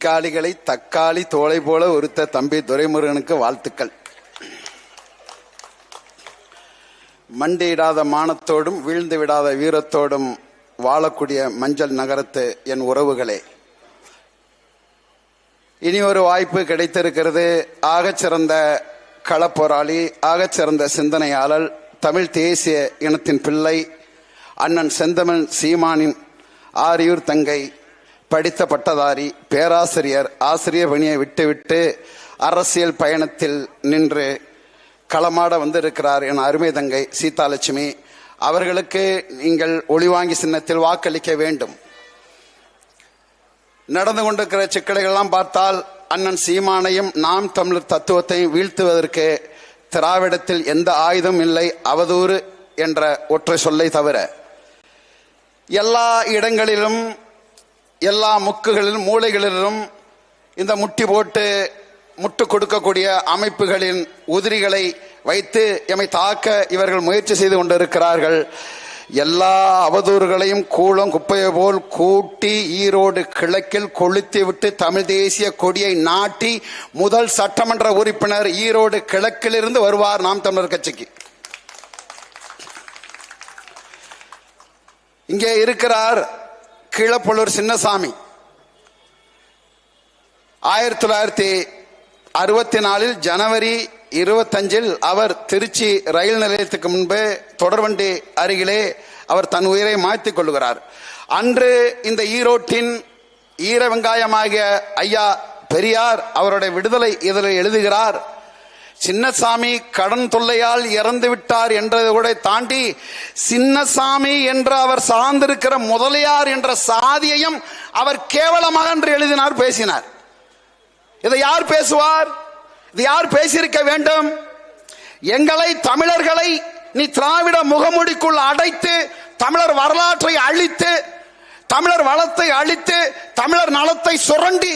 தக்காளிகளை தக்காளி தோலை போல ஒருத்த தம்பி துரைமுருகனுக்கு வாழ்த்துக்கள். மண்டியிடாத மானத்தோடும் வீழ்ந்து விடாத வீரத்தோடும் வாழக்கூடிய மஞ்சள் நகரத்து என் உறவுகளே. இனி ஒரு வாய்ப்பு கிடைத்திருக்கிறது. ஆகச்சிறந்த களப்போராளி ஆகச்சிறந்த சிந்தனையாளர் தமிழ் தேசிய இனத்தின் பிள்ளை அண்ணன் செந்தமிழ் சீமானின் ஆரியூர் தங்கை படித்த பட்டதாரி பேராசிரியர் ஆசிரியர் பணியை விட்டுவிட்டு அரசியல் பயணத்தில் நின்று களமாட வந்திருக்கிறார் என் அருமை தங்கை சீதாலட்சுமி. அவர்களுக்கு நீங்கள் ஒளிவாங்கி சின்னத்தில் வாக்களிக்க வேண்டும். நடந்து கொண்டிருக்கிற சிக்கலைகள்லாம் பார்த்தால் அண்ணன் சீமானையும் நாம் தமிழர் தத்துவத்தையும் வீழ்த்துவதற்கு திராவிடத்தில் எந்த ஆயுதம் இல்லை அவதூறு என்ற ஒற்றை சொல்லை தவிர. எல்லா இடங்களிலும் எல்லா முக்குகளிலும் மூளைகளிலும் இந்த முட்டி போட்டு முட்டு கொடுக்கக்கூடிய அமைப்புகளின் உதிரிகளை வைத்து எம்மை தாக்க இவர்கள் முயற்சி செய்து கொண்டிருக்கிறார்கள். எல்லா அவதூறுகளையும் கூலம் குப்பையை போல் கூட்டி ஈரோடு கிழக்கில் கொளுத்தி விட்டு தமிழ் தேசிய கொடியை நாட்டி முதல் சட்டமன்ற உறுப்பினர் ஈரோடு கிழக்கிலிருந்து வருவார் நாம் தமிழர் கட்சிக்கு. இங்கே இருக்கிறார் கீழப்பள்ளூர் சின்னசாமி. ஆயிரத்தி தொள்ளாயிரத்தி அறுபத்தி நாலில் ஜனவரி இருபத்தஞ்சில் அவர் திருச்சி ரயில் நிலையத்துக்கு முன்பு தொடர்வண்டி அருகிலே அவர் தன் உயிரை மாய்த்துக் கொள்கிறார் அன்று இந்த ஈரோட்டின் ஈர வெங்காயமாகிய ஐயா பெரியார் அவருடைய விடுதலை இதில் எழுதுகிறார். சின்னசாமி கடன் தொல்லையால் இறந்து விட்டார் என்றதை கூட தாண்டி சின்னசாமி என்று அவர் சார்ந்திருக்கிற முதலியார் என்ற சாதியையும் அவர் கேவலமாக என்று எழுதினார் பேசினார். இதை யார் பேசுவார்? இது யார் பேசியிருக்க வேண்டும்? எங்களை தமிழர்களை நீ திராவிட முகமுடிக்குள் அடைத்து தமிழர் வரலாற்றை அழித்து தமிழர் வளத்தை அழித்து தமிழர் நலத்தை சுரண்டி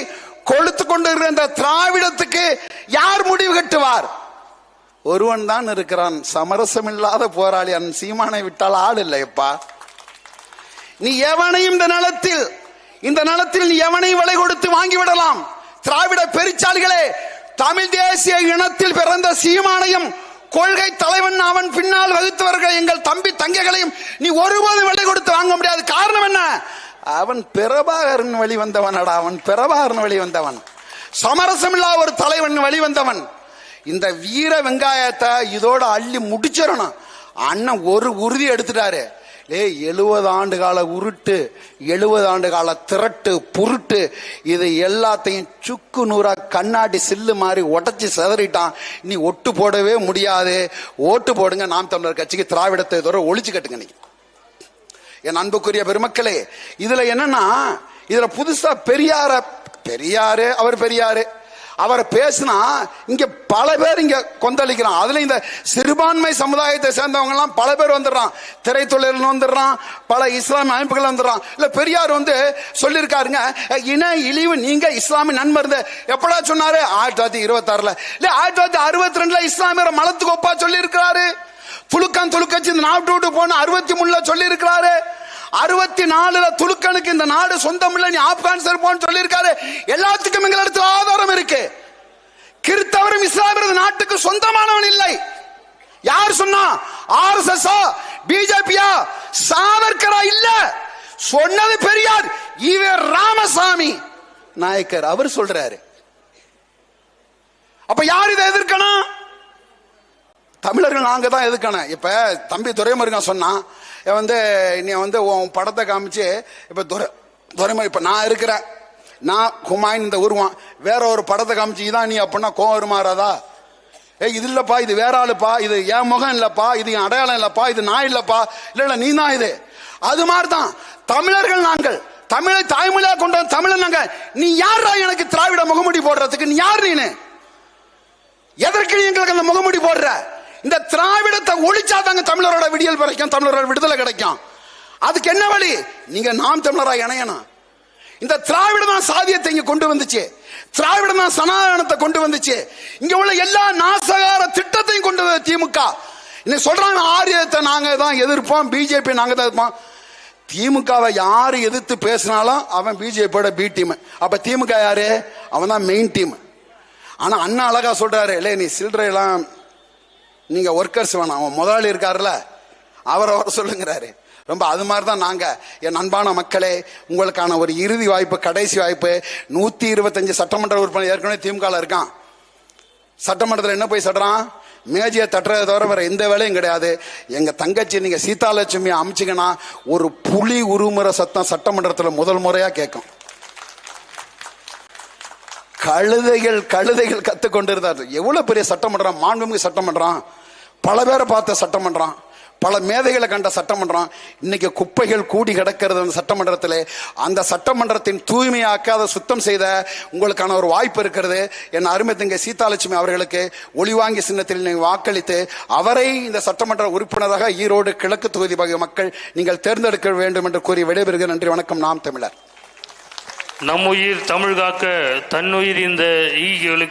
கொழுத்து கொண்டு இருந்த திராவிடத்துக்கு யார் முடிவு கட்டுவார்? ஒருவன் தான் இருக்கிறான். சமரசமில்லாத போராளி. அன் சீமானை விட்டால் ஆள் இல்லையப்பா. நீ எவனையும் இந்த நிலத்தில் இந்த நிலத்தில் நீ எவனையும் விலை கொடுத்து வாங்கி விடலாம்? திராவிட பெருச்சாளிகளே தமிழ் தேசிய இனத்தில் பிறந்த சீமானையும் கொள்கை தலைவன் அவன் பின்னால் வகுத்தவர்கள் எங்கள் தம்பி தங்கைகளையும் நீ ஒருபோதும் விலை கொடுத்து வாங்க முடியாது. காரணம் என்ன? அவன் பிரபாகரன் வழி வந்தவனடா. அவன் பிரபாகரன் வழி வந்தவன். சமரசமில்லா ஒரு தலைவன் வழி வந்தவன். இந்த வீர வெங்காயத்தை இதோட அள்ளி முடிச்சிடணும். அண்ணன் ஒரு உறுதி எடுத்துட்டாரு. ஏய் எழுபது ஆண்டு கால உருட்டு எழுபது ஆண்டு கால திரட்டு புருட்டு இது எல்லாத்தையும் சுக்கு நூறா கண்ணாடி சில்லு மாதிரி உடச்சி செதறிட்டான். நீ ஒட்டு போடவே முடியாது. ஓட்டு போடுங்க நாம் தமிழர் கட்சிக்கு திராவிடத்தை தவிர ஒழிச்சு கட்டுங்க நீங்க என் அன்புக்குரிய பெருமக்களே இதுல என்னன்னா இதுல புதுசா பெரியார பெரியாரு அவர் பெரியாரு. அவர் பேசினா இங்க பல பேர் இங்க கொந்தளிக்கிறான். அதுல இந்த சிறுபான்மை சமுதாயத்தை சேர்ந்தவங்க எல்லாம் பல பேர் வந்துடுறான். திரைத்துறையில் வந்துடுறான். பல இஸ்லாமிய அமைப்புகள் வந்துடுறான். இல்ல பெரியார் வந்து சொல்லியிருக்காருங்க இன இழிவு நீங்க இஸ்லாமிய நண்பர் எப்படா சொன்னாரு? ஆயிரத்தி தொள்ளாயிரத்தி இருபத்தி ஆறுல இல்ல ஆயிரத்தி தொள்ளாயிரத்தி அறுபத்தி ரெண்டுல இஸ்லாமியர் மலத்துக்கு ஒப்பா சொல்லி இருக்கிறாரு துலுக்கான் துலுக்கச்சு இந்த நாட்டு விட்டு போன அறுபத்தி மூணுல சொல்லி இருக்கிறாரு அறுபத்தி நாலுல துலுக்கனுக்கு இந்த நாடு சொந்தம் இல்லை நீ ஆப்கானிஸ்தான் போன்னு சொல்லியிருக்காரு. எல்லாத்துக்கும் எங்களிடத்தில் ஆதாரம் இருக்கு. கிறித்தவரும் இஸ்லாமியர் நாட்டுக்கு சொந்தமானவன் இல்லை. யார் சொன்னா? ஆர் எஸ் எஸ் பிஜேபியா சாவர்கரா இல்ல. சொன்னது பெரியார். இவர் ராமசாமி. நாயக்கர் அவர் சொல்றாரு. அப்ப யார் இதை எதிர்க்கணும்? தமிழர்கள் நாங்கள் தான் எதுக்கணும் இப்போ தம்பி துரைமுருகன் சொன்னான் வந்து நீ வந்து உன் படத்தை காமிச்சு இப்போ துரை துரைமுருகன் இப்போ நான் இருக்கிறேன். நான் குமாயின் இந்த உருவான் வேற ஒரு படத்தை காமிச்சு இதான் நீ அப்படின்னா கோவம் வருமாறாதா ஏய் இது இல்லைப்பா இது வேற ஆளுப்பா இது என் முகம் இல்லைப்பா இது என் அடையாளம் இல்லைப்பா இது நான் இல்லைப்பா இல்லை இல்லை நீ தான் இது. அது மாதிரி தான் தமிழர்கள் நாங்கள் தமிழை தாய்மொழியாக கொண்டு வந்த தமிழன் நாங்கள் நீ யாரா எனக்கு திராவிட முகமுடி போடுறதுக்கு? நீ யார் நீனு? எதற்கு எங்களுக்கு அந்த முகமுடி போடுற? இந்த திராவிடத்தை ஒழிச்சா தாங்க தமிழரோட விடியல் கிடைக்கும் தமிழரோட விடுதலை கிடைக்கும். அதுக்கு என்ன வழி? நீங்க நாம் தமிழரா இணையணும். இந்த திராவிட தான் சாதியத்தை இங்க கொண்டு வந்துச்சு. திராவிட தான் சனாதனத்தை கொண்டு வந்துச்சு. இங்க உள்ள எல்லா நாசகார திட்டத்தையும் கொண்டு வந்த திமுக. இன்னைக்கு சொல்றாங்க? ஆரியத்தை நாங்க தான் எதிர்ப்போம் பிஜேபி நாங்க தான் இருப்போம் திமுகவை யாரு எதிர்த்து பேசினாலும் அவன் பிஜேபியோட பி டீம் அப்ப திமுக யாரு? அவன் தான் மெயின் டீம் ஆனா அண்ணா அழகா சொல்றாரு இல்லை நீ சில்லறையெல்லாம் நீங்க ஒர்க்கர்ஸ் வேணாம் அவன் முதலாளி இருக்காருல்ல அவரை வர சொல்லுங்கிறாரு. ரொம்ப அது மாதிரி தான் நாங்க. என் அன்பான மக்களே உங்களுக்கான ஒரு இறுதி வாய்ப்பு கடைசி வாய்ப்பு நூத்தி இருபத்தஞ்சு சட்டமன்ற உறுப்பினர் ஏற்கனவே திமுக இருக்கான். சட்டமன்றத்தில் என்ன போய் சொல்றான் மேஜையை தட்டுறதை தவிர வேற எந்த வேலையும் கிடையாது. எங்க தங்கச்சி நீங்க சீதாலட்சுமி அமைச்சிங்கன்னா ஒரு புலி உருமுறை சத்தம் சட்டமன்றத்தில் முதல் முறையா கேட்கும். கழுதைகள் கழுதைகள் கத்து எவ்வளோ எவ்வளவு பெரிய சட்டமன்றம் மாண்புமிகு சட்டமன்றம் பல பேரை பார்த்த பண்ணுறான் பல மேதைகளை கண்ட சட்டமன்றம் இன்னைக்கு குப்பைகள் கூடி கிடக்கிறது அந்த சட்டமன்றத்தில் அந்த சட்டமன்றத்தின் தூய்மையாக்க அதை சுத்தம் செய்த உங்களுக்கான ஒரு வாய்ப்பு இருக்கிறது. என் அருமை தங்கை சீதாலட்சுமி அவர்களுக்கு ஒளிவாங்கி சின்னத்தில் நீங்கள் வாக்களித்து அவரை இந்த சட்டமன்ற உறுப்பினராக ஈரோடு கிழக்கு தொகுதி பகுதி மக்கள் நீங்கள் தேர்ந்தெடுக்க வேண்டும் என்று கூறி விடைபெறுகிறேன். நன்றி வணக்கம். நாம் தமிழர். நம்முயிர் தமிழ் காக்க தன்னுயிர் இந்த ஈகளுக்கு